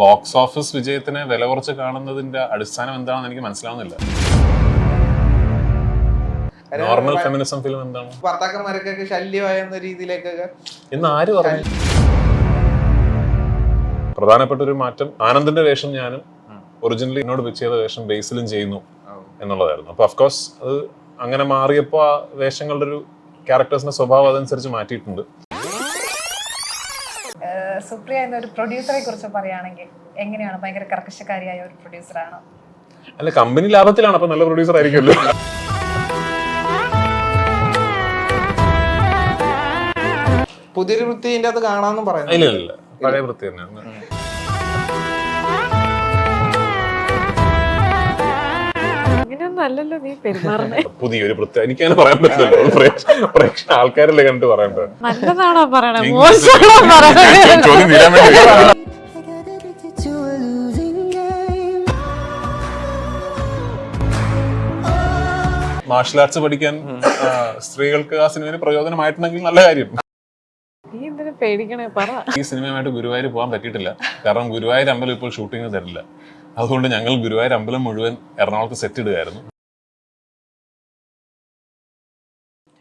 Box office വിജയത്തിനെ വില കുറച്ച് കാണുന്നതിന്റെ അടിസ്ഥാനം എന്താണെന്ന് എനിക്ക് മനസ്സിലാവുന്നില്ല. നോർമൽ ഫെമിനിസം ഫിലിം എന്താണ്? ഭർത്താക്കന്മാർക്കൊക്കെ രീതിയിലേക്കൊക്കെ ഇന്ന് ആര് പറഞ്ഞു? പ്രധാനപ്പെട്ട ഒരു മാറ്റം ആനന്ദിന്റെ വേഷം ഞാനും ഒറിജിനലി എന്നോട് പിച്ച് ചെയ്ത വേഷം ബേസിലും ചെയ്യുന്നു എന്നുള്ളതായിരുന്നു. അപ്പൊ അഫ്കോഴ്സ് അത് അങ്ങനെ മാറിയപ്പോൾ ആ വേഷങ്ങളുടെ ഒരു ക്യാരക്ടേഴ്സിന്റെ സ്വഭാവം അതനുസരിച്ച് മാറ്റിയിട്ടുണ്ട്. സുപ്രിയ എന്ന ഒരു പ്രൊഡ്യൂസറെ കുറിച്ച് പറയുകയാണെങ്കിൽ എങ്ങനെയാണ് ഭയങ്കര കർക്കശക്കാരിയായ ഒരു പ്രൊഡ്യൂസറാണ് അല്ല കമ്പനി ലാഭത്തിലാണ് അപ്പൊ നല്ല പ്രൊഡ്യൂസർ ആയിരിക്കുമല്ലോ. പുതിയൊരു വൃത്തി ഇതിന്റെ അത് കാണാന്ന് പറയാം ഇല്ല ഇല്ല ഇല്ല. പഴയ വൃത്തി തന്നെയാണ്. അങ്ങനെയൊന്നും അല്ലല്ലോ നീ പെരുമാറുന്നേ. പുതിയൊരു പ്രത്യേക എനിക്ക് അങ്ങനെ പറയാൻ പറ്റില്ലല്ലോ. പ്രേക്ഷ- ആൾക്കാരല്ലേ കണ്ടിട്ട് പറയണ്ടത് നല്ലതാണോ പറയണേ? മോശമാണോ പറയണേ. മാർഷൽ ആർട്സ് പഠിക്കാൻ സ്ത്രീകൾക്ക് ആ സിനിമയിൽ പ്രയോജനമായിട്ടുണ്ടെങ്കിൽ നല്ല കാര്യം. പേടിക്കണേ? പറ. ഈ സിനിമയുമായിട്ട് ഗുരുവായൂർ പോകാൻ പറ്റിയിട്ടില്ല. കാരണം ഗുരുവായൂർ അമ്പലം ഇപ്പോൾ ഷൂട്ടിംഗ് തരില്ല. അതുകൊണ്ട് ഞങ്ങൾ ഗുരുവായൂർ അമ്പലം മുഴുവൻ എറണാകുളത്ത് സെറ്റ് ഇടുകയായിരുന്നു.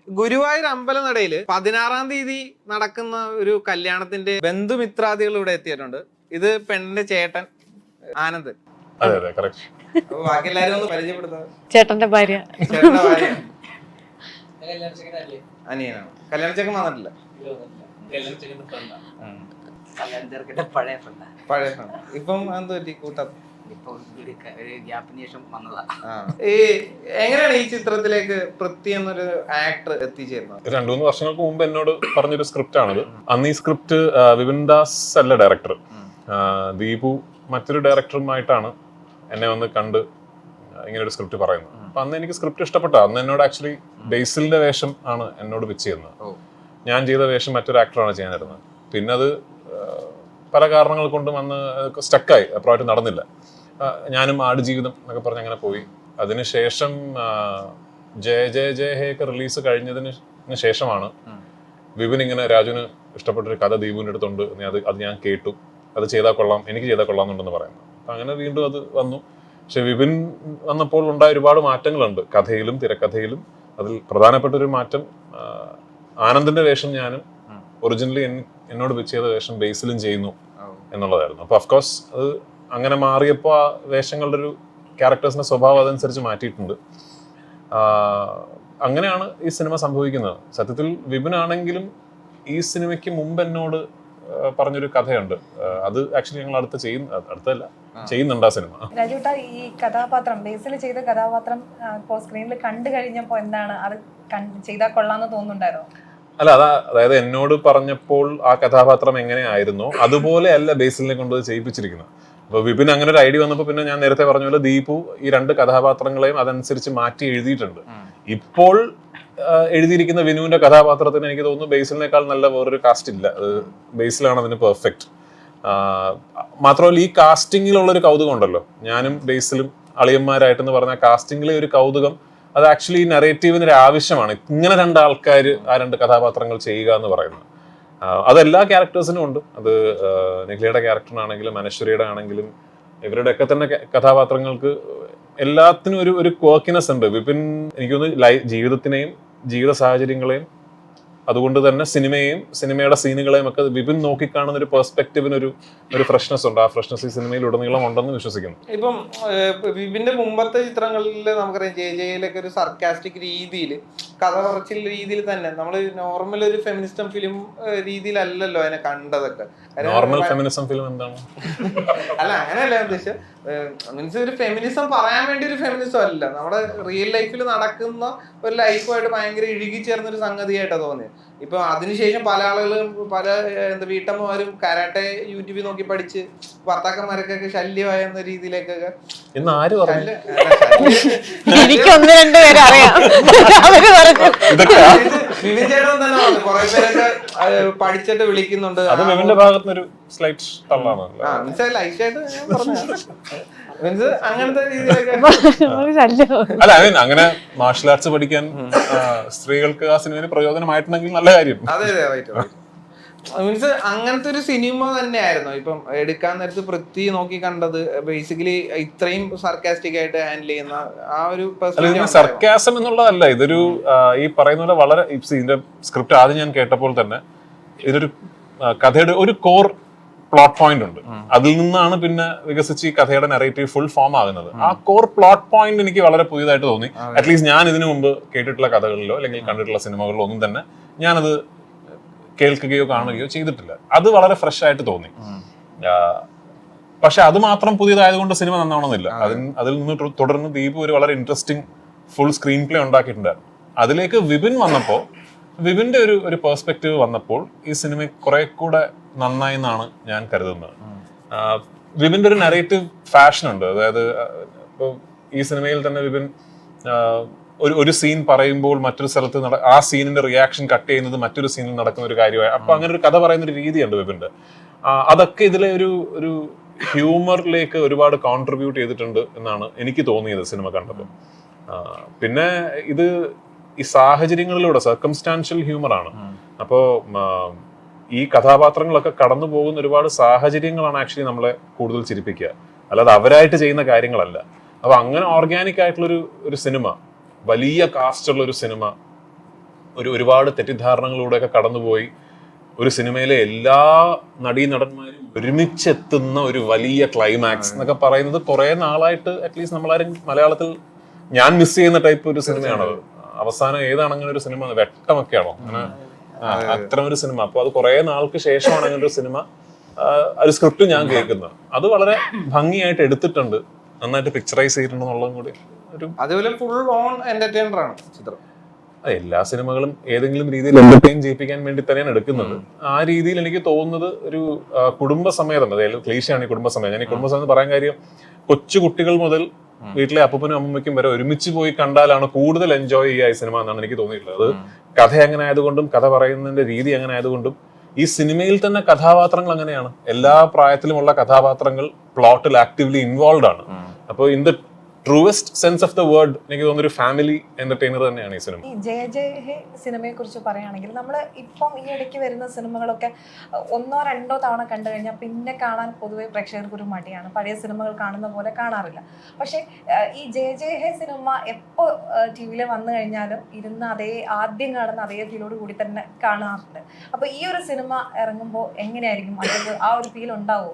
ഗുരുവായൂർ അമ്പലനടയിൽ പതിനാറാം തീയതി നടക്കുന്ന ഒരു കല്യാണത്തിന്റെ ബന്ധുമിത്രാദികൾ ഇവിടെ എത്തിയിട്ടുണ്ട്. ഇത് പെണ്ണിന്റെ ചേട്ടൻ ആനന്ദ്. അതെ അതെ കറക്റ്റ് ബാക്കി എല്ലാരും ഒന്ന് പരിചയപ്പെടുത്താം? ചേട്ടന്റെ ഭാര്യ. ചേട്ടന്റെ ഭാര്യ. അനിയനാണ്. കല്യാണ ചെക്കൻ വന്നിട്ടില്ല കല്യാണത്തിന്റെ പഴയ ഫ്രണ്ടാ. പഴയ ഫ്രണ്ട്. ഇപ്പം എന്തോ പറ്റി ഈ എങ്ങനെയാണ് ഈ ചിത്രത്തിലേക്ക് പൃഥ്വി എന്നൊരു ആക്ടർ എത്തിച്ചേരുന്നത്? രണ്ടു മൂന്ന് വർഷങ്ങൾക്ക് മുമ്പ് എന്നോട് പറഞ്ഞൊരു സ്ക്രിപ്റ്റ് ആണിത്. അന്ന് ഈ സ്ക്രിപ്റ്റ് വിപിൻ ദാസ് അല്ല ഡയറക്ടർ ദീപു മറ്റൊരു ഡയറക്ടറുമായിട്ടാണ് എന്നെ വന്ന് കണ്ട് ഇങ്ങനെ ഒരു സ്ക്രിപ്റ്റ് പറയുന്നത്. അപ്പൊ അന്ന് എനിക്ക് സ്ക്രിപ്റ്റ് ഇഷ്ടപ്പെട്ട അന്ന് എന്നോട് ആക്ച്വലി ബേസിലിന്റെ വേഷം ആണ് എന്നോട് പിച്ച് ചെയ്യുന്നത്. ഞാൻ ചെയ്ത വേഷം മറ്റൊരു ആക്ടറാണ് ചെയ്യാനായിരുന്നത് പിന്നെ അത് പല കാരണങ്ങൾ കൊണ്ടും അന്ന് സ്റ്റക്കായി പ്രോജക്റ്റ് നടന്നില്ല. ഞാനും ആടുജീവിതം എന്നൊക്കെ പറഞ്ഞ് അങ്ങനെ പോയി. അതിനുശേഷം ജയ ജയ ജയ ഹേ ഒക്കെ റിലീസ് കഴിഞ്ഞതിന് ശേഷമാണ് വിപിൻ ഇങ്ങനെ രാജുവിന് ഇഷ്ടപ്പെട്ടൊരു കഥ ദീപുവിന്റെ അടുത്തുണ്ട് അത് അത് ഞാൻ കേട്ടു. അത് ചെയ്താൽ കൊള്ളാം എനിക്ക് ചെയ്താൽ കൊള്ളാമെന്നുണ്ടെന്ന് പറയുന്നു. അപ്പം അങ്ങനെ വീണ്ടും അത് വന്നു. പക്ഷെ വിപിൻ വന്നപ്പോൾ ഉണ്ടായ ഒരുപാട് മാറ്റങ്ങളുണ്ട്. കഥയിലും തിരക്കഥയിലും അതിൽ പ്രധാനപ്പെട്ട ഒരു മാറ്റം ആനന്ദിന്റെ വേഷം ഞാനും ഒറിജിനലി എന്നോട് ചെയ്ത വേഷം ബേസിലും ചെയ്യുന്നു. എന്നുള്ളതായിരുന്നു. അപ്പൊ അഫ്കോഴ്സ് അത് അങ്ങനെ മാറിയപ്പോൾ ആ വേഷങ്ങളുടെ ഒരു ക്യാരക്ടേഴ്സിന്റെ സ്വഭാവം അതനുസരിച്ച് മാറ്റിയിട്ടുണ്ട്. അങ്ങനെയാണ് ഈ സിനിമ സംഭവിക്കുന്നത്. സത്യത്തിൽ വിപിൻ ആണെങ്കിലും ഈ സിനിമയ്ക്ക് മുമ്പ് എന്നോട് പറഞ്ഞൊരു കഥയുണ്ട്. അത് ആക്ച്വലി ഞങ്ങൾ അടുത്ത് ചെയ്യുന്ന അടുത്തല്ല ചെയ്യുന്നുണ്ട് ആ സിനിമ. രാജുട്ട ഈ കഥാപാത്രം ബേസിൽ ചെയ്ത കഥാപാത്രം സ്ക്രീനിൽ കണ്ടു കഴിഞ്ഞപ്പോൾ എന്താണ്? അത് ചെയ്താൽ കൊള്ളാന്ന് തോന്നുന്നുണ്ടായിരുന്നോ? അല്ല അതാ അതായത് എന്നോട് പറഞ്ഞപ്പോൾ ആ കഥാപാത്രം എങ്ങനെയായിരുന്നു? അതുപോലെ അല്ല ബേസിലിനെ കൊണ്ട് ചെയ്യിപ്പിച്ചിരിക്കുന്നത്. അപ്പൊ വിപിൻ അങ്ങനെ ഒരു ഐഡിയ വന്നപ്പോൾ പിന്നെ ഞാൻ നേരത്തെ പറഞ്ഞ പോലെ ദീപു ഈ രണ്ട് കഥാപാത്രങ്ങളെയും അതനുസരിച്ച് മാറ്റി എഴുതിയിട്ടുണ്ട്. ഇപ്പോൾ എഴുതിയിരിക്കുന്ന വിനുവിന്റെ കഥാപാത്രത്തിന് എനിക്ക് തോന്നുന്നു ബേസിലിനേക്കാൾ നല്ല വേറൊരു കാസ്റ്റ് ഇല്ല. ബേസിലാണ് അതിന് പെർഫെക്റ്റ് മാത്രമല്ല ഈ കാസ്റ്റിങ്ങിലുള്ള ഒരു കൗതുകം ഉണ്ടല്ലോ. ഞാനും ബേസിലും അളിയന്മാരായിട്ടെന്ന് പറഞ്ഞ കാസ്റ്റിംഗിലെ ഒരു കൗതുകം അത് ആക്ച്വലി നറേറ്റീവിന് ഒരു ആവശ്യമാണ്. ഇങ്ങനെ രണ്ട് ആൾക്കാർ ആ രണ്ട് കഥാപാത്രങ്ങൾ ചെയ്യുക എന്ന് പറയുന്നത്. അതെല്ലാ ക്യാരക്ടേഴ്സിനും ഉണ്ട്. അത് നിഖിലയുടെ ക്യാരക്ടറിനാണെങ്കിലും അനശ്വരിയുടെ ആണെങ്കിലും ഇവരുടെയൊക്കെ തന്നെ കഥാപാത്രങ്ങൾക്ക് എല്ലാത്തിനും ഒരു ഒരു ക്വർക്കിനെസ് ഉണ്ട്. വിപിൻ എനിക്ക് തോന്നുന്നു ലൈ ജീവിതത്തിനെയും ജീവിത സാഹചര്യങ്ങളെയും അതുകൊണ്ട് തന്നെ സിനിമയും സിനിമയുടെ സീനുകളെയും ഒക്കെ വിപിൻ നോക്കിക്കാണുന്ന ഒരു പെർസ്പെക്റ്റീവിന് ഒരു ഒരു ഫ്രഷ്നെസ് ഉണ്ട്. ആ ഫ്രഷ്നെസ് ഈ സിനിമയിൽ ഉടനീളം ഉണ്ടെന്ന് വിശ്വസിക്കുന്നു. ഇപ്പം വിപിന്റെ മുമ്പത്തെ ചിത്രങ്ങളിൽ നമുക്കറിയാം ജെ ജെയിലൊക്കെ ഒരു സർക്കാസ്റ്റിക് രീതിയിൽ കഥ പറച്ചിൽ രീതിയിൽ തന്നെ. നമ്മൾ നോർമൽ ഒരു ഫെമിനിസ്റ്റം ഫിലിം രീതിയിലല്ലല്ലോ അതിനെ കണ്ടതൊക്കെ. നോർമൽ ഫെമിനിസം ഫിലിം എന്താണ്? അല്ല അങ്ങനെയല്ല ഉദ്ദേശം മീൻസ് ഒരു ഫെമിനിസം പറയാൻ വേണ്ടി ഒരു ഫെമിനിസം അല്ല. നമ്മുടെ റിയൽ ലൈഫിൽ നടക്കുന്ന ഒരു ലൈഫുമായിട്ട് ഭയങ്കര ഇഴുകി ചേർന്ന ഒരു സംഗതിയായിട്ടാണ് തോന്നിയത് ഇപ്പൊ അതിനുശേഷം പല ആളുകളും പല എന്താ വീട്ടമ്മമാരും കരാട്ടെ യൂട്യൂബിൽ നോക്കി പഠിച്ച് ഭർത്താക്കന്മാർക്കൊക്കെ ശല്യമായ എന്ന രീതിയിലേക്കൊക്കെ ഇന്ന് ആര് പറഞ്ഞു? എനിക്ക് ഒന്ന് രണ്ട് പേര് അറിയാം. അവർ പറഞ്ഞു. ഇതൊക്കെ ഇത് വിപിൻ ചേട്ടൻ തന്നെ പറഞ്ഞു. കുറെ പേരൊക്കെ പഠിച്ചിട്ട് വിളിക്കുന്നുണ്ട്. അത് വിവിന്റെ ഭാഗത്തുനിന്നൊരു സ്ലൈറ്റ് തള്ളാണ് ആ മീൻസ് ലൈറ്റായിട്ട് മീൻസ് അങ്ങനത്തെ രീതിയിലൊക്കെ അല്ല അങ്ങനെ മാർഷൽ ആർട്സ് പഠിക്കാൻ സ്ത്രീകൾക്ക് ആ സിനിമയിൽ പ്രയോജനമായിട്ടുണ്ടെങ്കിൽ നല്ല കാര്യം. അതെ അതെ റൈറ്റ് മീൻസ് അങ്ങനത്തെ ഒരു സിനിമ തന്നെയായിരുന്നു. ഇപ്പം എടുക്കാൻ നേരത്ത് പൃഥ്വി നോക്കി കണ്ടത് ബേസിക്കലി ഇത്രയും സർക്കാസ്റ്റിക് ആയിട്ട് ഹാൻഡിൽ ചെയ്യുന്ന ആ ഒരു. സർക്കാസം എന്നുള്ളതല്ല ഇതൊരു ഈ പറയുന്ന പോലെ വളരെ ഇതിന്റെ സ്ക്രിപ്റ്റ് ആദ്യം ഞാൻ കേട്ടപ്പോൾ തന്നെ ഇതൊരു കഥയുടെ ഒരു കോർ പ്ലോട്ട് പോയിന്റ് ഉണ്ട്. അതിൽ നിന്നാണ് പിന്നെ വികസിച്ച് ഈ കഥയുടെ നെറേറ്റീവ് ഫുൾ ഫോം ആകുന്നത്. ആ കോർ പ്ലോട്ട് പോയിന്റ് എനിക്ക് വളരെ പുതിയതായിട്ട് തോന്നി. അറ്റ്ലീസ്റ്റ് ഞാൻ ഇതിനു മുമ്പ് കേട്ടിട്ടുള്ള കഥകളിലോ അല്ലെങ്കിൽ കണ്ടിട്ടുള്ള സിനിമകളിലോ ഒന്നും തന്നെ ഞാനത് കേൾക്കുകയോ കാണുകയോ ചെയ്തിട്ടില്ല. അത് വളരെ ഫ്രഷ് ആയിട്ട് തോന്നി. പക്ഷെ അത് മാത്രം പുതിയതായതുകൊണ്ട് സിനിമ നന്നാവണമെന്നില്ല. അതിൽ അതിൽ നിന്ന് തുടർന്ന് ദീപ് ഒരു വളരെ ഇൻട്രസ്റ്റിംഗ് ഫുൾ സ്ക്രീൻ പ്ലേ ഉണ്ടാക്കിയിട്ടുണ്ടായിരുന്നു അതിലേക്ക് വിപിൻ വന്നപ്പോൾ വിപിന്റെ ഒരു ഒരു പെർസ്പെക്റ്റീവ് വന്നപ്പോൾ ഈ സിനിമ കുറെ കൂടെ നന്നായി എന്നാണ് ഞാൻ കരുതുന്നത്. ആ, വിപിന്റെ ഒരു നറേറ്റീവ് ഫാഷൻ ഉണ്ട്. അതായത് ഈ സിനിമയിൽ തന്നെ വിപിൻ ഒരു ഒരു സീൻ പറയുമ്പോൾ മറ്റൊരു സ്ഥലത്ത് നട ആ സീനിന്റെ റിയാക്ഷൻ കട്ട് ചെയ്യുന്നത് മറ്റൊരു സീനിൽ നടക്കുന്ന ഒരു കാര്യമായി. അപ്പൊ അങ്ങനെ ഒരു കഥ പറയുന്ന ഒരു രീതിയുണ്ട് വിപിന്റെ. അതൊക്കെ ഇതിലെ ഒരു ഒരു ഹ്യൂമറിലേക്ക് ഒരുപാട് കോൺട്രിബ്യൂട്ട് ചെയ്തിട്ടുണ്ട് എന്നാണ് എനിക്ക് തോന്നിയത് സിനിമ കണ്ടപ്പോൾ. പിന്നെ ഇത് ഈ സാഹചര്യങ്ങളിലൂടെ സർക്കംസ്റ്റാൻഷ്യൽ ഹ്യൂമർ ആണ്. അപ്പോ ഈ കഥാപാത്രങ്ങളൊക്കെ കടന്നു പോകുന്ന ഒരുപാട് സാഹചര്യങ്ങളാണ് ആക്ച്വലി നമ്മളെ കൂടുതൽ ചിരിപ്പിക്കുക. അല്ലാതെ അവരായിട്ട് ചെയ്യുന്ന കാര്യങ്ങളല്ല. അപ്പൊ അങ്ങനെ ഓർഗാനിക് ആയിട്ടുള്ളൊരു ഒരു സിനിമ വലിയ കാസ്റ്റുള്ള ഒരു സിനിമ ഒരു ഒരുപാട് തെറ്റിദ്ധാരണകളിലൂടെയൊക്കെ കടന്നുപോയി ഒരു സിനിമയിലെ എല്ലാ നടീനടന്മാരും ഒരുമിച്ചെത്തുന്ന ഒരു വലിയ ക്ലൈമാക്സ് എന്നൊക്കെ പറയുന്നത് കുറെ നാളായിട്ട് അറ്റ്ലീസ്റ്റ് നമ്മളാരും മലയാളത്തിൽ ഞാൻ മിസ് ചെയ്യുന്ന ടൈപ്പ് ഒരു സിനിമയാണത്. അവസാനം ഏതാണ് അങ്ങനെ ഒരു സിനിമ വെട്ടമൊക്കെയാണോ അങ്ങനെ അത്തരം ഒരു സിനിമ. അപ്പൊ അത് കുറെ നാൾക്ക് ശേഷമാണ് അങ്ങനെ ഒരു സിനിമ ഒരു സ്ക്രിപ്റ്റ് ഞാൻ കേൾക്കുന്നത് അത് വളരെ ഭംഗിയായിട്ട് എടുത്തിട്ടുണ്ട്. നന്നായിട്ട് പിക്ചറൈസ് ചെയ്തിട്ടുണ്ടെന്നുള്ളതും കൂടി ഒരു അതുപോലെ ഫുൾ ഓൺ എന്റർടൈനർ ആണ് ചിത്രം. എല്ലാ സിനിമകളും ഏതെങ്കിലും രീതിയിൽ എന്റർടൈൻ ചെയ്യിപ്പിക്കാൻ വേണ്ടി തന്നെയാണ് എടുക്കുന്നത്. ആ രീതിയിൽ എനിക്ക് തോന്നുന്നത് ഒരു കുടുംബസമേതം അതായത് ക്ലീശയാണ് ഈ കുടുംബസമേതം. ഞാൻ ഈ കുടുംബസമേതം പറയാൻ കാര്യം കൊച്ചു കുട്ടികൾ മുതൽ വീട്ടിലെ അപ്പനും അമ്മയ്ക്കും വരെ ഒരുമിച്ച് പോയി കണ്ടാലാണ് കൂടുതൽ എൻജോയ് ചെയ്യുക ഈ സിനിമ എന്നാണ് എനിക്ക് തോന്നിയിട്ടുള്ളത്. അത് കഥ എങ്ങനെ ആയതുകൊണ്ടും കഥ പറയുന്നതിന്റെ രീതി എങ്ങനെ ആയതുകൊണ്ടും ഈ സിനിമയിൽ തന്നെ കഥാപാത്രങ്ങൾ അങ്ങനെയാണ്. എല്ലാ പ്രായത്തിലുമുള്ള കഥാപാത്രങ്ങൾ പ്ലോട്ടിൽ ആക്റ്റീവ്ലി ഇൻവോൾവ് ആണ്. അപ്പോൾ in the truest sense of the word എനിക്ക് തോന്നുന്ന ഒരു ഫാമിലി എന്റർടൈനർ തന്നെയാണ് ഈ സിനിമ ഈ ജയ ജയ ഹേ സിനിമയെ കുറിച്ച് പറയുകയാണെങ്കിൽ നമ്മൾ ഇപ്പം ഈ ഇടയ്ക്ക് വരുന്ന സിനിമകളൊക്കെ ഒന്നോ രണ്ടോ തവണ കണ്ടു കഴിഞ്ഞാൽ പിന്നെ കാണാൻ പൊതുവെ പ്രേക്ഷകർക്ക് ഒരു മടിയാണ്. പഴയ സിനിമകൾ കാണുന്ന പോലെ കാണാറില്ല. പക്ഷേ ഈ ജയ ജയ ഹേ സിനിമ എപ്പോൾ ടി വിയിൽ വന്നു കഴിഞ്ഞാലും ഇരുന്ന് അതേ ആദ്യം കാണുന്ന അതേ ഫീലോട് കൂടി തന്നെ കാണാറുണ്ട്. അപ്പോൾ ഈ ഒരു സിനിമ ഇറങ്ങുമ്പോൾ എങ്ങനെയായിരിക്കും? അതായത് ആ ഒരു ഫീൽ ഉണ്ടാവുമോ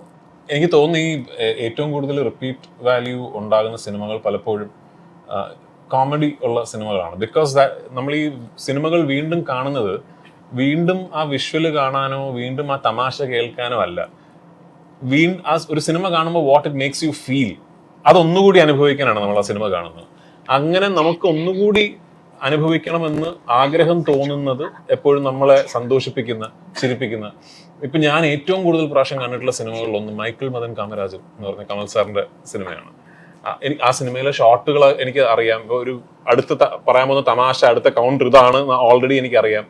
എനിക്ക് തോന്നുന്നു ഈ ഏറ്റവും കൂടുതൽ റിപ്പീറ്റ് വാല്യൂ ഉണ്ടാകുന്ന സിനിമകൾ പലപ്പോഴും കോമഡി ഉള്ള സിനിമകളാണ്. ബിക്കോസ് നമ്മൾ ഈ സിനിമകൾ വീണ്ടും കാണുന്നത് വീണ്ടും ആ വിഷ്വൽ കാണാനോ വീണ്ടും ആ തമാശ കേൾക്കാനോ അല്ല. വീ ആ ഒരു സിനിമ കാണുമ്പോൾ what it makes you feel അതൊന്നുകൂടി അനുഭവിക്കാനാണ് നമ്മൾ ആ സിനിമ കാണുന്നത്. അങ്ങനെ നമുക്ക് ഒന്നുകൂടി അനുഭവിക്കണമെന്ന് ആഗ്രഹം തോന്നുന്നത് എപ്പോഴും നമ്മളെ സന്തോഷിപ്പിക്കുന്ന ചിരിപ്പിക്കുന്ന ഇപ്പൊ ഞാൻ ഏറ്റവും കൂടുതൽ പ്രാവശ്യം കണ്ടിട്ടുള്ള സിനിമകളിലൊന്ന് മൈക്കിൾ മദൻ കാമരാജൻ എന്ന് പറഞ്ഞ കമൽ സാറിന്റെ സിനിമയാണ്. ആ, എനിക്ക് ആ സിനിമയിലെ ഷോട്ടുകൾ എനിക്ക് അറിയാം. ഒരു അടുത്ത പറയാൻ പോകുന്ന തമാശ അടുത്ത കൗണ്ടർ ഇതാണ് ഓൾറെഡി എനിക്കറിയാം.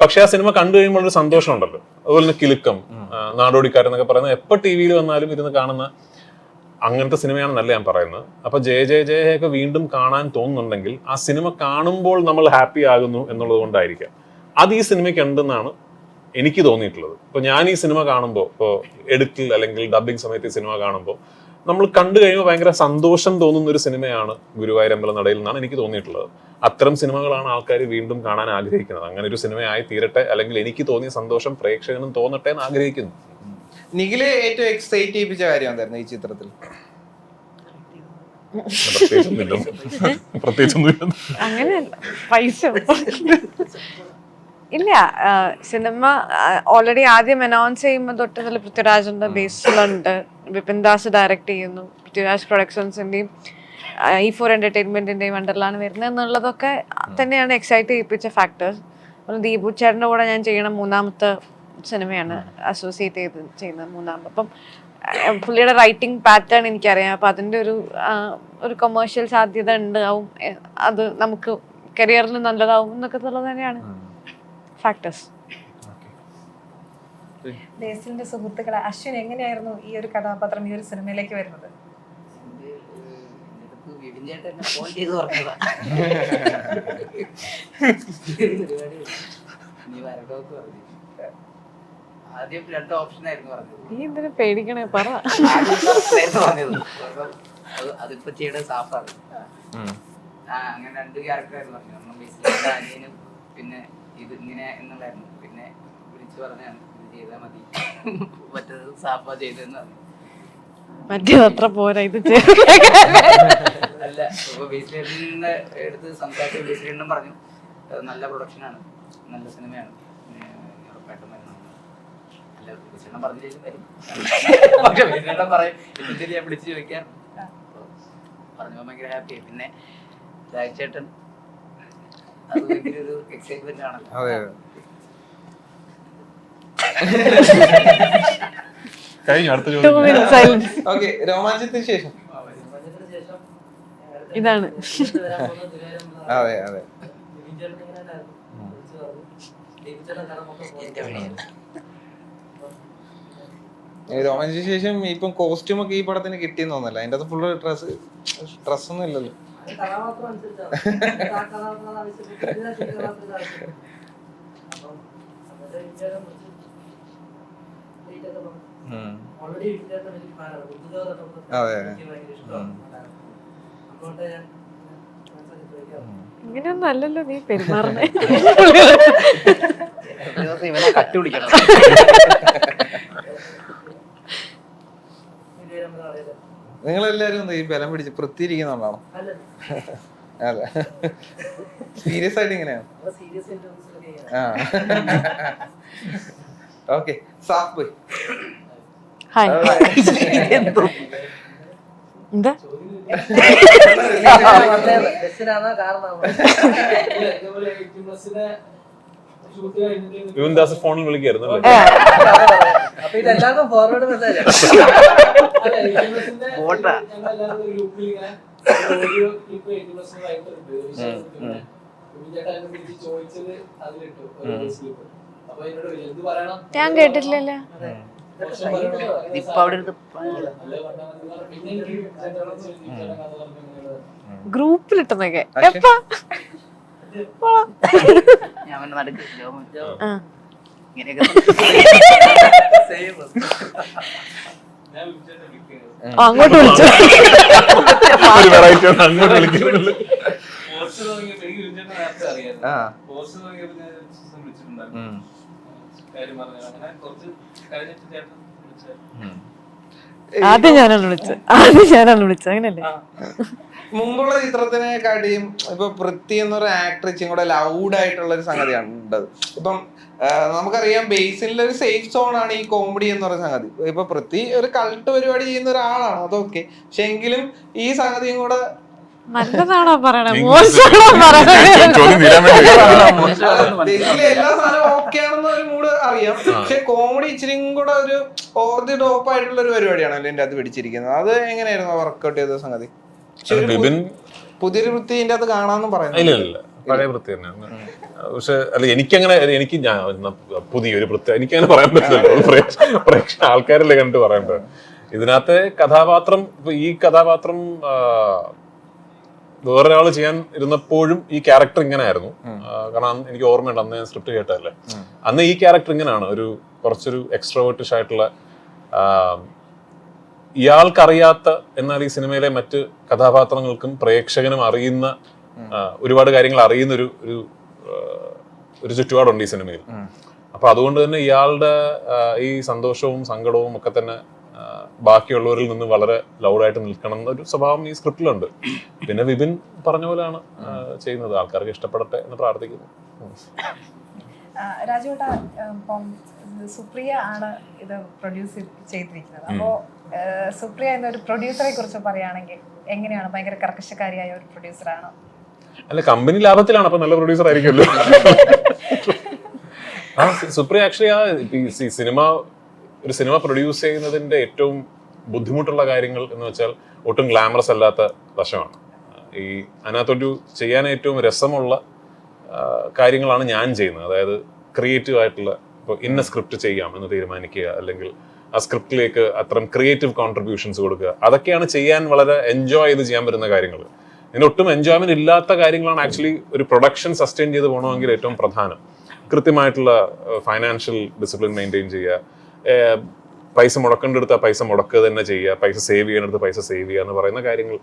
പക്ഷെ ആ സിനിമ കണ്ടു കഴിയുമ്പോൾ ഒരു സന്തോഷം ഉണ്ടല്ലോ അതുപോലെ തന്നെ കിലുക്കം എന്നൊക്കെ പറയുന്നത് എപ്പോൾ ടി വിയിൽ വന്നാലും ഇരുന്ന് കാണുന്ന അങ്ങനത്തെ സിനിമയാണെന്നല്ല ഞാൻ പറയുന്നത്. അപ്പൊ ജയ ജയ ജയ ഒക്കെ വീണ്ടും കാണാൻ തോന്നുന്നുണ്ടെങ്കിൽ ആ സിനിമ കാണുമ്പോൾ നമ്മൾ ഹാപ്പി ആകുന്നു എന്നുള്ളത് കൊണ്ടായിരിക്കാം. അത് ഈ സിനിമയ്ക്ക് ഉണ്ടെന്നാണ് എനിക്ക് തോന്നിയിട്ടുള്ളത്. ഇപ്പൊ ഞാൻ ഈ സിനിമ കാണുമ്പോൾ ഇപ്പോൾ എഡിറ്റിൽ അല്ലെങ്കിൽ ഡബിങ് സമയത്ത് ഈ സിനിമ കാണുമ്പോൾ നമ്മൾ കണ്ടു കഴിയുമ്പോൾ ഭയങ്കര സന്തോഷം തോന്നുന്ന ഒരു സിനിമയാണ് ഗുരുവായൂരമ്പല നടയിൽ നിന്നാണ് എനിക്ക് തോന്നിയിട്ടുള്ളത്. അത്തരം സിനിമകളാണ് ആൾക്കാർ വീണ്ടും കാണാൻ ആഗ്രഹിക്കുന്നത്. അങ്ങനെ ഒരു സിനിമയായി തീരട്ടെ അല്ലെങ്കിൽ എനിക്ക് തോന്നിയ സന്തോഷം പ്രേക്ഷകനും തോന്നട്ടെ എന്ന് ആഗ്രഹിക്കുന്നു. നിഖിൽ ഏറ്റവും എക്സൈറ്റ് ചെയ്യിപ്പിച്ച കാര്യം എന്തായിരുന്നു ഈ ചിത്രത്തിൽ? പ്രത്യേകിച്ചൊന്നുമില്ല. പ്രത്യേകിച്ചൊന്നുമില്ല. അങ്ങനെ പൈസ. ഇല്ല സിനിമ ഓൾറെഡി ആദ്യം അനൗൺസ് ചെയ്യുമ്പോൾ തൊട്ട് നല്ല പൃഥ്വിരാജിന്റെ ബേസിലുണ്ട് വിപിൻ ദാസ് ഡയറക്റ്റ് ചെയ്യുന്നു. പൃഥ്വിരാജ് പ്രൊഡക്ഷൻസിന്റെയും ഈ ഫോർ എന്റർടൈൻമെന്റിന്റെയും അണ്ടർലാണ് വരുന്നത് എന്നുള്ളതൊക്കെ തന്നെയാണ് എക്സൈറ്റ് ചെയ്യിപ്പിച്ച ഫാക്ടേഴ്സ് ദീപു ചേട്ടന്റെ കൂടെ ഞാൻ ചെയ്യണ മൂന്നാമത്തെ സിനിമയാണ് അസോസിയേറ്റ് ചെയ്ത് ചെയ്യുന്നത് മൂന്നാമത് അപ്പം പുള്ളിയുടെ റൈറ്റിംഗ് പാറ്റേൺ എനിക്കറിയാം. അപ്പം അതിന്റെ ഒരു ഒരു കൊമേഴ്ഷ്യൽ സാധ്യത ഉണ്ടാവും. അത് നമുക്ക് കരിയറിൽ നല്ലതാവും എന്നൊക്കെ ഉള്ളത് തന്നെയാണ്. ഫാക്ടേഴ്സ് ബേസിലിന്റെ സുഹൃത്തുക്കളെ അശ്വിൻ എങ്ങനെയായിരുന്നു ഈ ഒരു കഥാപാത്രം ഈ ഒരു സിനിമയിലേക്ക് വരുന്നത്? പറഞ്ഞതാ. ആദ്യം രണ്ട് ഓപ്ഷൻ ആയിരുന്നു പറഞ്ഞത്. നീ എന്തിനാ പേടിക്കണേ? പറ. ആയിരുന്നു പറഞ്ഞത്. അതിപ്പോ സാഫാണ്. ആ അങ്ങനെ രണ്ട് ക്യാരക്ടറായിരുന്നു പറഞ്ഞത്. ഒന്നും ബേസിലെ അനിയനും പിന്നെ ഇത് ഇങ്ങനെ എന്നുള്ളായിരുന്നു പിന്നെ വിളിച്ചു പറഞ്ഞാണ് ഇത് ചെയ്താൽ മതി. മറ്റേത് സാപ്പ ചെയ്തെന്ന് പറഞ്ഞു. മറ്റേ അത്ര പോരാ ഇത് അല്ല ഇപ്പൊ ബേസിലിന്റെ എടുത്ത് സംസാരിച്ച ബേസിലിനും പറഞ്ഞു. നല്ല പ്രൊഡക്ഷനാണ്. നല്ല സിനിമയാണ്. ഉറപ്പായിട്ടും പറഞ്ഞില്ലേലും വരും. പക്ഷെ ബേസിലിനും പറയും. എന്നിട്ട് ഞാൻ വിളിച്ച് ചോദിക്കാം. പറഞ്ഞപ്പോൾ ഭയങ്കര ഹാപ്പി പിന്നെ രാജേട്ടൻ അത് ഭയങ്കര ഒരു എക്സൈറ്റ്മെന്റ് ആണല്ലോ അതെ. കഴിഞ്ഞു അടുത്ത ചോദ്യം. ഓക്കെ രോമാഞ്ചത്തിന് ശേഷം. ഇതാണ്. അതെ അതെ. എന്റെ പണിയാണ് ഈ രോമാഞ്ചത്തിന് ശേഷം ഇപ്പം കോസ്റ്റ്യൂം ഒക്കെ ഈ പടത്തിന് കിട്ടിയെന്ന് തോന്നല്ല അതിന്റെ അത് ഫുള്ള് ഡ്രസ് ഡ്രസ്സൊന്നും ഇല്ലല്ലോ. അതെ. ഇങ്ങനെയൊന്നും അല്ലല്ലോ നീ പെരുമാറുന്നേ. ഒരു എല്ലാരും ഈ ബലം പിടിച്ച് പൃഥ്വിയിരിക്കുന്നുണ്ടാണോ അല്ല. സീരിയസ് ആയിട്ട് ഇങ്ങനെയാണ് ആ. ഓക്കെ സാഫ് ഹായ് എന്താ? യുവൻദാസ് ഫോണിൽ വിളിക്കായിരുന്നു അല്ലേ? അപ്പൊ ഇതെല്ലാവർക്കും ഫോർവേഡ് മെസ്സേജ് ഞാൻ കേട്ടിട്ടില്ലല്ലോ. ഗ്രൂപ്പിലിട്ടെന്നൊക്കെ എപ്പാ? അവന്റെ നടുക്ക് ജോമോൻ. ആ. ഇങ്ങനെയൊക്കെ അങ്ങോട്ട് വിളിച്ചു ഒരു വെറൈറ്റി അങ്ങോട്ട് വിളിക്കുന്നു പോസ്റ്റ് തുടങ്ങിയപ്പോ എനിക്ക് വിളിച്ചേട്ടനെ നേരത്തെ പോസ്റ്റ് തുടങ്ങിയപ്പോ ഞാൻ ഒരു ദിവസം വിളിച്ചിട്ടുണ്ടായിരുന്നു. ഉം. കാര്യം കുറച്ച് കഴിഞ്ഞിട്ട് ചേട്ടൻ വിളിച്ചായിരുന്നു. ഉം. ആദ്യം ഞാനാണ് വിളിച്ചത് ആദ്യം ഞാനാണ് വിളിച്ചത് അങ്ങനല്ലേ മുമ്പുള്ള ചിത്രത്തിനെക്കാട്ടിയും ഇപ്പൊ പൃഥ്വി എന്നൊരു ആക്ട്രിച്ചും കൂടെ ലൗഡ് ആയിട്ടുള്ള ഒരു സംഗതിയാണ് ഉണ്ടത്. ഇപ്പം നമുക്കറിയാം ബേസിലെ ഒരു സേഫ് സോൺ ആണ് ഈ കോമഡി എന്ന് പറയുന്ന സംഗതി. ഇപ്പൊ പൃഥ്വി ഒരു കൾട്ട് പരിപാടി ചെയ്യുന്ന ഒരാളാണ് അതൊക്കെ. പക്ഷെ എങ്കിലും ഈ സംഗതിയും കൂടെ നല്ലതാണോ പറയണേ? മോശമാണോ പറയണേ? ചോദ്യം തീരാൻ വേണ്ടി ബേസിലെ എല്ലാ സാധനവും ഓക്കെ ആണെന്ന് ഒരു മൂഡ് അറിയാം. പക്ഷെ കോമഡി ഇച്ചിരി കൂടെ ഒരു ഓവർ ദി ടോപ്പ് ആയിട്ടുള്ള ഒരു പരിപാടിയാണ് അതിന്റെ അത് പിടിച്ചിരിക്കുന്നത്. അത് എങ്ങനെയായിരുന്നു വർക്ക്ഔട്ട് ചെയ്ത സംഗതി? ബിബിൻ പുതിയൊരു വൃത്തി ഇതിന്റെ അത് കാണാന്ന് ഇല്ല ഇല്ല ഇല്ല. പഴയ വൃത്തി തന്നെയാണ്. പക്ഷെ അല്ല എനിക്കങ്ങനെ എനിക്ക് ഞാൻ പുതിയൊരു വൃത്തി എനിക്കങ്ങനെ പറയാൻ പറ്റില്ലല്ലോ. പ്രേക്ഷ- പ്രേക്ഷ ആൾക്കാരല്ലേ കണ്ടിട്ട് പറയണ്ടത്. ഇതിനകത്തെ കഥാപാത്രം ഇപ്പൊ ഈ കഥാപാത്രം വേറൊരാൾ ചെയ്യാൻ ഇരുന്നപ്പോഴും ഈ ക്യാരക്ടർ ഇങ്ങനെ ആയിരുന്നു കാരണം എനിക്ക് ഓർമ്മയുണ്ട് അന്ന് ഞാൻ സ്ക്രിപ്റ്റ് കേട്ടതല്ലേ. അന്ന് ഈ ക്യാരക്ടർ ഇങ്ങനെയാണ്. ഒരു കുറച്ചൊരു എക്സ്ട്രോവേർട്ടിഷ് ആയിട്ടുള്ള ഇയാൾക്കറിയാത്ത എന്നാൽ ഈ സിനിമയിലെ മറ്റ് കഥാപാത്രങ്ങൾക്കും പ്രേക്ഷകനും അറിയുന്ന ഒരുപാട് കാര്യങ്ങൾ അറിയുന്ന ഒരു ഒരു ഒരു ചുറ്റുപാടുണ്ട് ഈ സിനിമയിൽ. അപ്പൊ അതുകൊണ്ട് തന്നെ ഇയാളുടെ ഈ സന്തോഷവും സങ്കടവും ഒക്കെ തന്നെ ബാക്കിയുള്ളവരിൽ നിന്ന് വളരെ ലൗഡായിട്ട് നിൽക്കണം എന്നൊരു സ്വഭാവം ഈ സ്ക്രിപ്റ്റിലുണ്ട്. പിന്നെ വിപിൻ പറഞ്ഞ പോലെയാണ് ചെയ്യുന്നത്. ആൾക്കാർക്ക് ഇഷ്ടപ്പെടട്ടെ എന്ന് പ്രാർത്ഥിക്കുന്നു. രാജുവേട്ട സുപ്രിയ ആണ് ഇത് പ്രൊഡ്യൂസ് ചെയ്തിരിക്കുന്നത്. അപ്പോൾ സുപ്രിയ എന്നൊരു പ്രൊഡ്യൂസറെ കുറിച്ച് പറയുകയാണെങ്കിൽ എങ്ങനെയാണ്? ഭയങ്കര കർക്കശക്കാരിയായ ഒരു പ്രൊഡ്യൂസറാണോ അല്ല കമ്പനി ലാഭത്തിലാണ് അപ്പൊ നല്ല പ്രൊഡ്യൂസർ ആയിരിക്കുമല്ലോ. ആ സുപ്രിയ ആക്ച്വലി ആ സിനിമ ഒരു സിനിമ പ്രൊഡ്യൂസ് ചെയ്യുന്നതിന്റെ ഏറ്റവും ബുദ്ധിമുട്ടുള്ള കാര്യങ്ങൾ എന്ന് വെച്ചാൽ ഒട്ടും ഗ്ലാമറസ് അല്ലാത്ത വശമാണ്. ഈ അതിനകത്തൊരു ചെയ്യാൻ ഏറ്റവും രസമുള്ള കാര്യങ്ങളാണ് ഞാൻ ചെയ്യുന്നത്. അതായത് ക്രിയേറ്റീവ് ആയിട്ടുള്ള ഇപ്പോൾ ഇന്ന സ്ക്രിപ്റ്റ് ചെയ്യാം എന്ന് തീരുമാനിക്കുക അല്ലെങ്കിൽ ആ സ്ക്രിപ്റ്റിലേക്ക് അത്തരം ക്രിയേറ്റീവ് കോൺട്രിബ്യൂഷൻസ് കൊടുക്കുക. അതൊക്കെയാണ് ചെയ്യാൻ വളരെ എൻജോയ് ചെയ്ത് ചെയ്യാൻ പറ്റുന്ന കാര്യങ്ങൾ. ഇതിന് ഒട്ടും എൻജോയ്മെന്റ് ഇല്ലാത്ത കാര്യങ്ങളാണ് ആക്ച്വലി ഒരു പ്രൊഡക്ഷൻ സസ്റ്റെയിൻ ചെയ്ത് പോകണമെങ്കിൽ ഏറ്റവും പ്രധാനം. കൃത്യമായിട്ടുള്ള ഫൈനാൻഷ്യൽ ഡിസിപ്ലിൻ മെയിന്റെയിൻ ചെയ്യുക. പൈസ മുടക്കേണ്ടടുത്ത് പൈസ മുടക്കുക തന്നെ ചെയ്യുക. പൈസ സേവ് ചെയ്യേണ്ടടുത്ത് പൈസ സേവ് ചെയ്യുക എന്ന് പറയുന്ന കാര്യങ്ങൾ.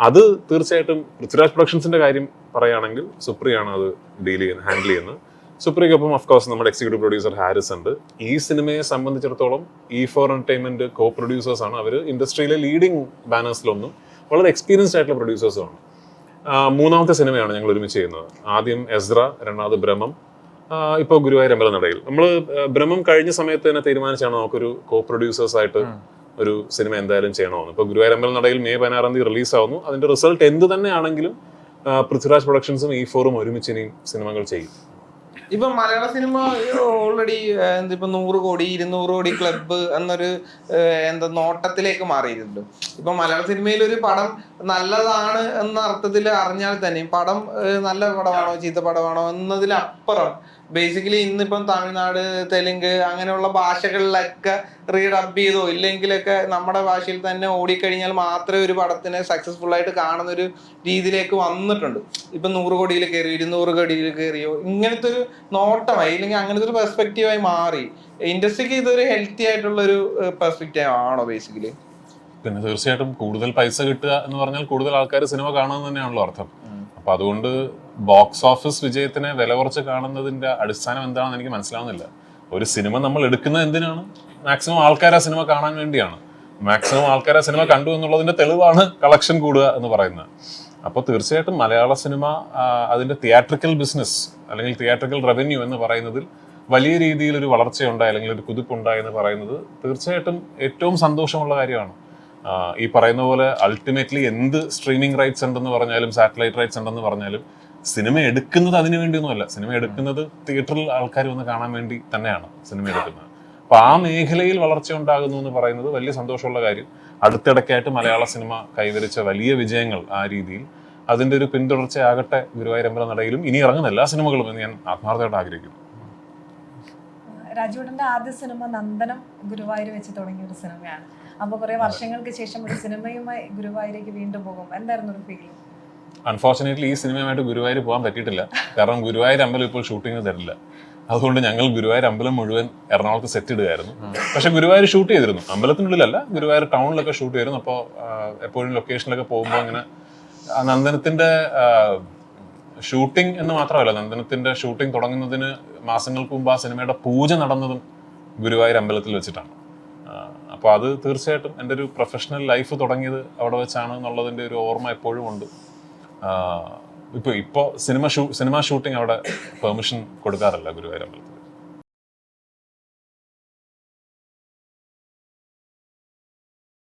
അത് തീർച്ചയായിട്ടും പൃഥ്വിരാജ് പ്രൊഡക്ഷൻസിന്റെ കാര്യം പറയുകയാണെങ്കിൽ സുപ്രിയാണ് അത് ഡീൽ ചെയ്യുന്നത് ഹാൻഡിൽ ചെയ്യുന്നത്. സുപ്രിയക്കൊപ്പം കോഴ്സ് നമ്മുടെ എക്സിക്യൂട്ടീവ് പ്രൊഡ്യൂസർ ഹാരിസ് ഉണ്ട്. ഈ സിനിമയെ സംബന്ധിച്ചിടത്തോളം ഈ ഫോർ എന്റർടൈൻമെന്റ് കോ പ്രൊഡ്യൂസേഴ്സ് ആണ്. അവർ ഇൻഡസ്ട്രിയിലെ ലീഡിംഗ് ബാനേഴ്സിലൊന്നും വളരെ എക്സ്പീരിയൻസ്ഡ് ആയിട്ടുള്ള പ്രൊഡ്യൂസേഴ്സുമാണ് മൂന്നാമത്തെ സിനിമയാണ് ഞങ്ങൾ ഒരുമിച്ച് ചെയ്യുന്നത്. ആദ്യം എസ്ര രണ്ടാമത് ബ്രഹ്മം ഇപ്പോൾ ഗുരുവായൂർ അമ്പലം നടയിൽ. നമ്മൾ ബ്രഹ്മം കഴിഞ്ഞ സമയത്ത് തന്നെ തീരുമാനിച്ചാണ് നമുക്കൊരു കോ പ്രൊഡ്യൂസേഴ്സ് ആയിട്ട് ഒരു സിനിമ എന്തായാലും ചെയ്യണമെന്ന്. ഇപ്പോൾ ഗുരുവായൂർ അമ്പലം നടയിൽ മെയ് പതിനാറാം തീയതി റിലീസ് ആവുന്നു അതിന്റെ റിസൾട്ട് എന്ത് തന്നെയാണെങ്കിലും പൃഥ്വിരാജ് പ്രൊഡക്ഷൻസും ഈ ഫോറും ഒരുമിച്ച് ഇനിയും സിനിമകൾ ചെയ്യും. ഇപ്പൊ മലയാള സിനിമ ഓൾറെഡി ഇപ്പൊ നൂറ് കോടി ഇരുന്നൂറ് കോടി ക്ലബ്ബ് എന്നൊരു എന്താ നോട്ടത്തിലേക്ക് മാറിയിട്ടുണ്ട്. ഇപ്പൊ മലയാള സിനിമയിൽ ഒരു പടം നല്ലതാണ് എന്ന അർത്ഥത്തിൽ അറിഞ്ഞാൽ തന്നെ പടം നല്ല പടമാണോ ചീത്ത പടമാണോ എന്നതിലപ്പുറം ബേസിക്കലി ഇന്നിപ്പം തമിഴ്നാട് തെലുങ്ക് അങ്ങനെയുള്ള ഭാഷകളിലൊക്കെ റീഡബ് ചെയ്തോ ഇല്ലെങ്കിലൊക്കെ നമ്മുടെ ഭാഷയിൽ തന്നെ ഓടിക്കഴിഞ്ഞാൽ മാത്രമേ ഒരു പടത്തിനെ സക്സസ്ഫുൾ ആയിട്ട് കാണുന്ന ഒരു രീതിയിലേക്ക് വന്നിട്ടുണ്ട്. ഇപ്പം നൂറ് കോടിയിൽ കയറി ഇരുന്നൂറ് കോടിയിൽ കയറിയോ ഇങ്ങനത്തെ ഒരു നോട്ടമായി ഇല്ലെങ്കിൽ അങ്ങനത്തെ ഒരു പെർസ്പെക്റ്റീവായി മാറി. ഇൻഡസ്ട്രിക്ക് ഇതൊരു ഹെൽത്തി ആയിട്ടുള്ള ഒരു പെർസ്പെക്റ്റീവ് ആണോ ബേസിക്കലി പിന്നെ തീർച്ചയായിട്ടും കൂടുതൽ പൈസ കിട്ടുക എന്ന് പറഞ്ഞാൽ കൂടുതൽ ആൾക്കാർ സിനിമ കാണുക തന്നെയാണല്ലോ അർത്ഥം. അപ്പൊ അതുകൊണ്ട് ബോക്സ് ഓഫീസ് വിജയത്തിനെ വില കുറച്ച് കാണുന്നതിന്റെ അടിസ്ഥാനം എന്താണെന്ന് എനിക്ക് മനസ്സിലാവുന്നില്ല. ഒരു സിനിമ നമ്മൾ എടുക്കുന്നത് എന്തിനാണ്? മാക്സിമം ആൾക്കാർ ആ സിനിമ കാണാൻ വേണ്ടിയാണ്. മാക്സിമം ആൾക്കാർ ആ സിനിമ കണ്ടു എന്നുള്ളതിന്റെ തെളിവാണ് കളക്ഷൻ കൂടുക എന്ന് പറയുന്നത്. അപ്പോൾ തീർച്ചയായിട്ടും മലയാള സിനിമ അതിന്റെ തിയേറ്ററിക്കൽ ബിസിനസ് അല്ലെങ്കിൽ തിയേറ്ററിക്കൽ റവന്യൂ എന്ന് പറയുന്നതിൽ വലിയ രീതിയിൽ ഒരു വളർച്ചയുണ്ടായി അല്ലെങ്കിൽ ഒരു കുതിപ്പുണ്ടായി എന്ന് പറയുന്നത് തീർച്ചയായിട്ടും ഏറ്റവും സന്തോഷമുള്ള കാര്യമാണ്. ഈ പറയുന്ന പോലെ അൾട്ടിമേറ്റ്ലി എന്ത് സ്ട്രീമിംഗ് റൈറ്റ്സ് ഉണ്ടെന്ന് പറഞ്ഞാലും സാറ്റലൈറ്റ് റൈറ്റ്സ് ഉണ്ടെന്ന് പറഞ്ഞാലും സിനിമ എടുക്കുന്നത് അതിനു വേണ്ടിയൊന്നുമല്ല. സിനിമ എടുക്കുന്നത് തിയേറ്ററിൽ ആൾക്കാർ വന്ന് കാണാൻ വേണ്ടി തന്നെയാണ് സിനിമ എടുക്കുന്നത്. അപ്പൊ ആ മേഖലയിൽ വളർച്ച ഉണ്ടാകുന്നു എന്ന് പറയുന്നത് വലിയ സന്തോഷമുള്ള കാര്യം. അടുത്തിടയ്ക്കായിട്ട് മലയാള സിനിമ കൈവരിച്ച വലിയ വിജയങ്ങൾ ആ രീതിയിൽ അതിന്റെ ഒരു പിന്തുടർച്ചയാകട്ടെ ഗുരുവായൂരമ്പല നടയിലും ഇനി ഇറങ്ങുന്ന എല്ലാ സിനിമകളും എന്ന് ഞാൻ ആത്മാർത്ഥമായിട്ട് ആഗ്രഹിക്കുന്നു. രാജുവേട്ടന്റെ ആദ്യ സിനിമ നന്ദനം ഗുരുവായൂർ വെച്ച് തുടങ്ങിയ ഒരു സിനിമയാണ്. അപ്പൊ കുറെ വർഷങ്ങൾക്ക് ശേഷം ഒരു സിനിമയുമായി ഗുരുവായൂരേക്ക് വീണ്ടും പോകും. എന്തായിരുന്നു ഒരു ഫീൽ അൺഫോർച്ചുനേറ്റ്ലി ഈ സിനിമയുമായിട്ട് ഗുരുവായൂർ പോകാൻ പറ്റിയിട്ടില്ല. കാരണം ഗുരുവായൂർ അമ്പലം ഇപ്പോൾ ഷൂട്ടിങ്ങിന് തരില്ല. അതുകൊണ്ട് ഞങ്ങൾ ഗുരുവായൂർ അമ്പലം മുഴുവൻ എറണാകുളത്ത് സെറ്റ് ഇടുകയായിരുന്നു. പക്ഷെ ഗുരുവായൂർ ഷൂട്ട് ചെയ്തിരുന്നു. അമ്പലത്തിനുള്ളിലല്ല ഗുരുവായൂർ ടൗണിലൊക്കെ ഷൂട്ട് ചെയ്തിരുന്നു. അപ്പോൾ എപ്പോഴും ലൊക്കേഷനിലൊക്കെ പോകുമ്പോൾ അങ്ങനെ നന്ദനത്തിന്റെ ഷൂട്ടിംഗ് എന്ന് മാത്രമല്ല നന്ദനത്തിന്റെ ഷൂട്ടിംഗ് തുടങ്ങുന്നതിന് മാസങ്ങൾക്ക് മുമ്പ് ആ സിനിമയുടെ പൂജ നടന്നതും ഗുരുവായൂർ അമ്പലത്തിൽ വെച്ചിട്ടാണ്. അപ്പോൾ അത് തീർച്ചയായിട്ടും എന്റെ ഒരു പ്രൊഫഷണൽ ലൈഫ് തുടങ്ങിയത് അവിടെ വെച്ചാണ് എന്നുള്ളതിന്റെ ഒരു ഓർമ്മ എപ്പോഴും ഉണ്ട്. ഇപ്പോൾ ഇപ്പോൾ സിനിമ ഷൂ സിനിമ ഷൂട്ടിംഗ് അവിടെ പെർമിഷൻ കൊടുക്കാറില്ല ഗുരുവായൂർ അമ്പലത്തിൽ.